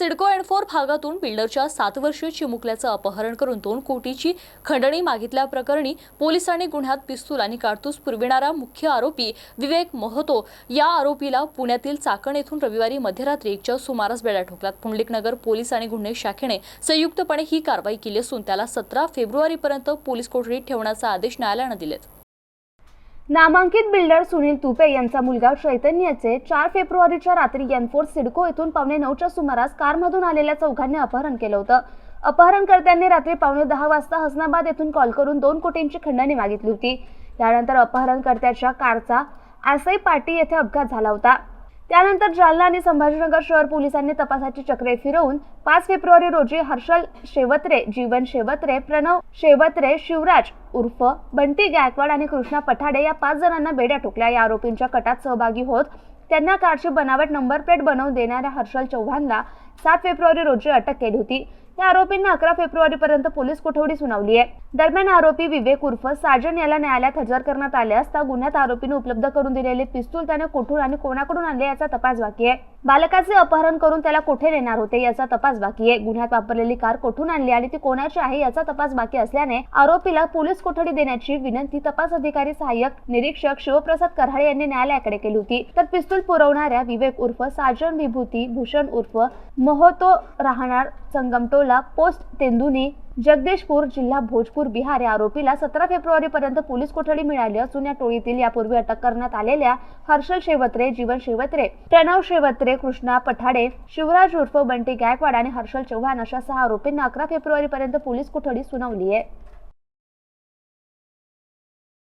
CIDCO and four भागातून बिल्डरच्या सात वर्षीय चिमुकल्याचं अपहरण करून दोन कोटीची खंडणी मागितल्याप्रकरणी पोलिसांनी गुन्ह्यात पिस्तूल आणि काडतूस पुरविणारा मुख्य आरोपी विवेक महतो या आरोपीला पुण्यातील चाकण येथून रविवारी मध्यरात्री एकच्या सुमारास बेड्या ठोकल्यात पुंडलिकनगर पोलीस आणि गुन्हे शाखेने संयुक्तपणे ही कारवाई केली असून त्याला सतरा फेब्रुवारीपर्यंत पोलीस कोठडीत ठेवण्याचा आदेश न्यायालयानं दिलेत. नामांकित बिल्डर सुनील तुपे यांचा मुलगा चैतन्याचे चार फेब्रुवारीच्या रात्री एनफोर्स सिडको येथून पावणे नऊच्या सुमारास कारमधून आलेल्या चौघांनी अपहरण केलं होतं. अपहरणकर्त्यांनी रात्री पावणे दहा वाजता हसनाबाद येथून कॉल करून दोन कोटींची खंडणी मागितली होती. त्यानंतर अपहरणकर्त्याच्या कारचा आसई पाटी येथे अपघात झाला होता. त्यानंतर जालना आणि संभाजीनगर शहर पोलिसांनी तपासाची चक्रे फिरवून पाच फेब्रुवारी रोजी हर्षल शेवत्रे जीवन शेवत्रे प्रणव शेवत्रे शिवराज उर्फ बंटी गायकवाड आणि कृष्णा पठाडे या पाच जणांना बेड्या ठोकल्या. या आरोपींच्या कटात सहभागी होत त्यांना कारची बनावट नंबर प्लेट बनवून देणाऱ्या हर्षल चव्हाणला सात फेब्रुवारी रोजी अटक केली होती. या आरोपींना अकरा फेब्रुवारीपर्यंत पोलीस कोठडी सुनावली आहे. दरम्यान आरोपी विवेक उर्फ साजन याला न्यायालयात हजर करण्यात आले असता गुन्ह्यात आरोपीने उपलब्ध करून दिलेले पिस्तूल त्याने कुठून आणि कोणाकडून आणले याचा तपास बाकी आहे. बालकाचे अपहरण करून त्याला कुठे नेणार होते याचा तपास बाकी आहे. गुन्ह्यात वापरलेली कार कोठून आणली आणि ती कोणाची आहे याचा तपास बाकी असल्याने आरोपीला पोलीस कोठडी देण्याची विनंती तपास अधिकारी सहाय्यक निरीक्षक शिवप्रसाद कराळे यांनी न्यायालयाकडे केली होती. तर पिस्तूल पुरवणाऱ्या विवेक उर्फ साजन विभूती भूषण उर्फ मोहतो राहणार संगमटोला पोस्ट तेंदूने जगदीशपूर जिल्हा भोजपूर बिहार या आरोपीला सतरा फेब्रुवारी पर्यंत पोलीस कोठडी मिळाली असून या टोळीतील यापूर्वी अटक करण्यात आलेल्या हर्षल शेवत्रे जीवन शेवत्रे प्रणव शेवत्रे कृष्णा पठाडे शिवराज उर्फ बंटी गायकवाड आणि हर्षल चव्हाण अशा सहा आरोपींना अकरा फेब्रुवारी पर्यंत पोलीस कोठडी सुनावली आहे.